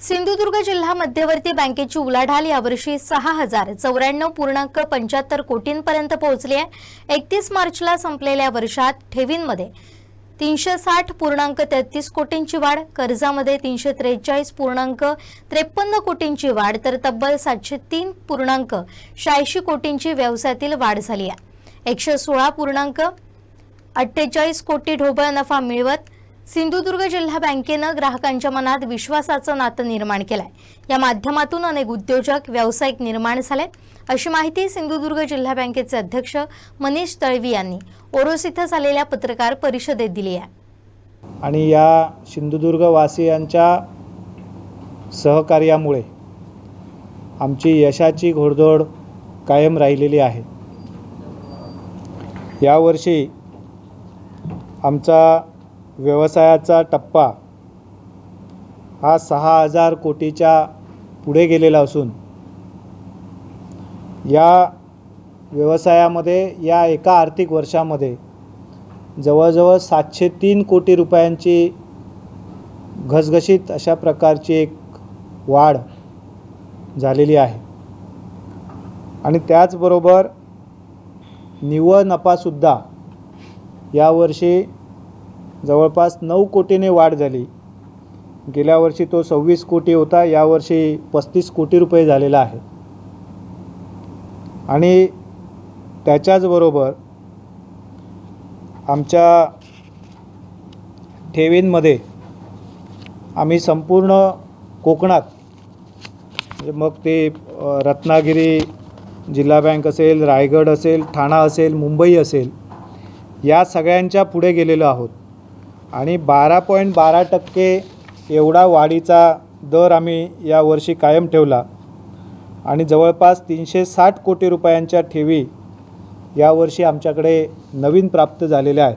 सिंधुदुर्ग जिल्हा मध्यवर्ती बँकेची उलाढाल यावर्षी सहा हजार चौऱ्याण्णव पूर्णांक पंच्याहत्तर कोटींपर्यंत पोहोचली आहे. एकतीस मार्चला संपलेल्या वर्षात ठेवींमध्ये तीनशे साठ पूर्णांक तेहतीस कोटींची वाढ कर्जामध्ये तीनशे त्रेचाळीस पूर्णांक त्रेपन्न कोटींची वाढ तर तब्बल सातशे तीन पूर्णांक शहाऐंशी कोटींची व्यवसायातील वाढ झाली आहे. एकशे सोळा पूर्णांक अठ्ठेचाळीस कोटी ढोबळ नफा मिळवत सिंधुदुर्ग जिल्हा बँकेनं ग्राहकांच्या मनात विश्वासाचं नातं निर्माण केलंय. या माध्यमातून अनेक उद्योजक व्यावसायिक निर्माण झाले अशी माहिती सिंधुदुर्ग जिल्हा बँकेचे अध्यक्ष मनीष तळवी यांनी ओरोस इथं झालेल्या पत्रकार परिषदेत दिली आहे. आणि या सिंधुदुर्गवासियांच्या सहकार्यामुळे आमची यशाची घोडदौड कायम राहिलेली आहे. यावर्षी आमचा व्यवसायाचा टप्पा हा सहा हजार कोटीच्या पुढे गेलेला असून या व्यवसायामध्ये या एका आर्थिक वर्षामध्ये जवळजवळ सातशे तीन कोटी रुपयांची घसघशीत अशा प्रकारची एक वाढ झालेली आहे. आणि त्याचबरोबर निव्वळ नफासुद्धा यावर्षी जवळपास नऊ कोटीने वाढ झाली. गेल्या वर्षी तो सव्वीस कोटी होता यावर्षी पस्तीस कोटी रुपये झालेला आहे. आणि त्याच्याचबरोबर आमच्या ठेवींमध्ये आम्ही संपूर्ण कोकणात म्हणजे मग ते रत्नागिरी जिल्हा बँक असेल रायगड असेल ठाणा असेल मुंबई असेल या सगळ्यांच्या पुढे गेलेलो आहोत. आणि बारा पॉईंट बारा टक्के एवढा वाढीचा दर आम्ही यावर्षी कायम ठेवला. आणि जवळपास तीनशे साठ कोटी रुपयांच्या ठेवी यावर्षी आमच्याकडे नवीन प्राप्त झालेल्या आहेत.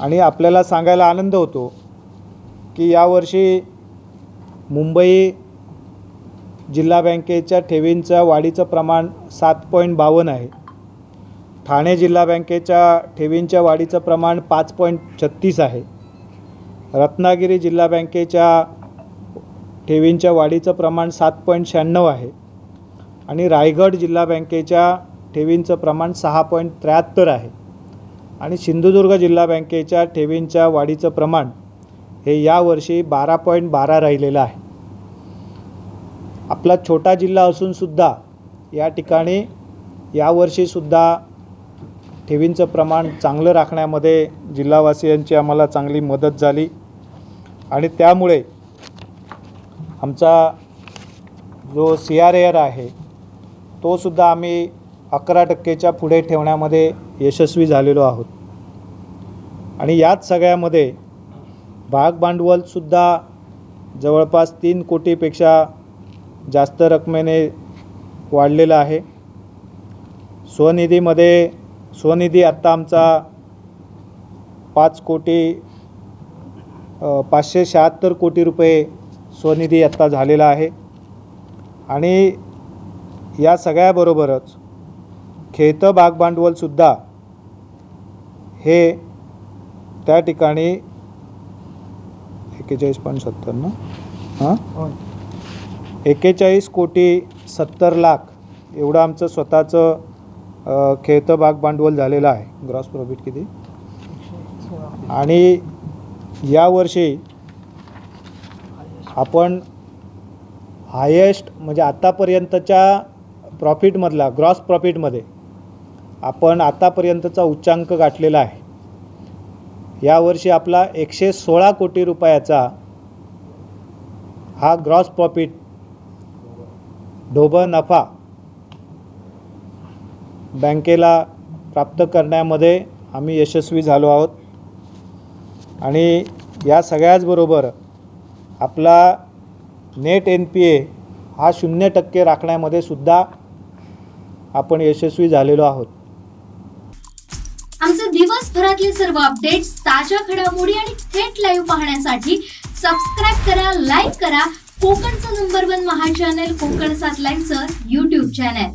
आणि आपल्याला सांगायला आनंद होतो की यावर्षी मुंबई जिल्हा बँकेच्या ठेवींच्या वाढीचं प्रमाण सात पॉईंट बावन्न आहे. ठाणे जिल्हा बँकेच्या ठेवींच्या वाढीचं प्रमाण पाच पॉईंट छत्तीस आहे. रत्नागिरी जिल्हा बँकेच्या ठेवींच्या वाढीचं प्रमाण सात पॉईंट शहाण्णव आहे आणि रायगड जिल्हा बँकेच्या ठेवींचं प्रमाण सहा पॉईंट त्र्याहत्तर आहे आणि सिंधुदुर्ग जिल्हा बँकेच्या ठेवींच्या वाढीचं प्रमाण हे यावर्षी बारा पॉईंट बारा राहिलेलं आहे. आपला छोटा जिल्हा असूनसुद्धा या ठिकाणी यावर्षीसुद्धा ठेवींचं प्रमाण चांगलं राखण्यामध्ये जिल्हावासियांची आम्हाला चांगली मदत झाली. आणि त्यामुळे आमचा जो सी आर एअर आहे तोसुद्धा आम्ही अकरा टक्केच्या पुढे ठेवण्यामध्ये यशस्वी झालेलो आहोत. आणि याच सगळ्यामध्ये भाग भांडवलसुद्धा जवळपास तीन कोटीपेक्षा जास्त रकमेने वाढलेलं आहे. स्वनिधीमध्ये स्वनिधी आत्ता आमचा पाच कोटी पाचशे शहात्तर कोटी रुपये स्वनिधी आत्ता झालेला आहे. आणि या सगळ्याबरोबरच खेळतं भाग भांडवलसुद्धा हे त्या ठिकाणी एक्केचाळीस पॉईंट सत्तर ना? हां? एक्केचाळीस कोटी सत्तर लाख एवढं आमचं स्वतःचं खेळतं भाग भांडवल झालेलं आहे ग्रॉस प्रॉफिट किती? आणि यावर्षी आपण हायेस्ट म्हणजे आत्तापर्यंतच्या प्रॉफिटमधला ग्रॉस प्रॉफिटमध्ये आपण आत्तापर्यंतचा उच्चांक गाठलेला आहे. यावर्षी आपला एकशे सोळा कोटी रुपयाचा हा ग्रॉस प्रॉफिट ढोबळ नफा बँकेला प्राप्त करण्यामध्ये आम्ही यशस्वी झालो आहोत. आणि या सगळ्याचबरोबर आपला नेट एन पी ए हा शून्य टक्के राखण्यामध्ये सुद्धा आपण यशस्वी झालेलो आहोत. आमचे दिवसभरातले सर्व अपडेट्स ताज्या घडामोडी आणि थेट लाईव्ह पाहण्यासाठी सबस्क्राईब करा लाईक करा. कोकणचं नंबर वन महा चॅनल कोकण सात लाईव्हचं युट्यूब चॅनल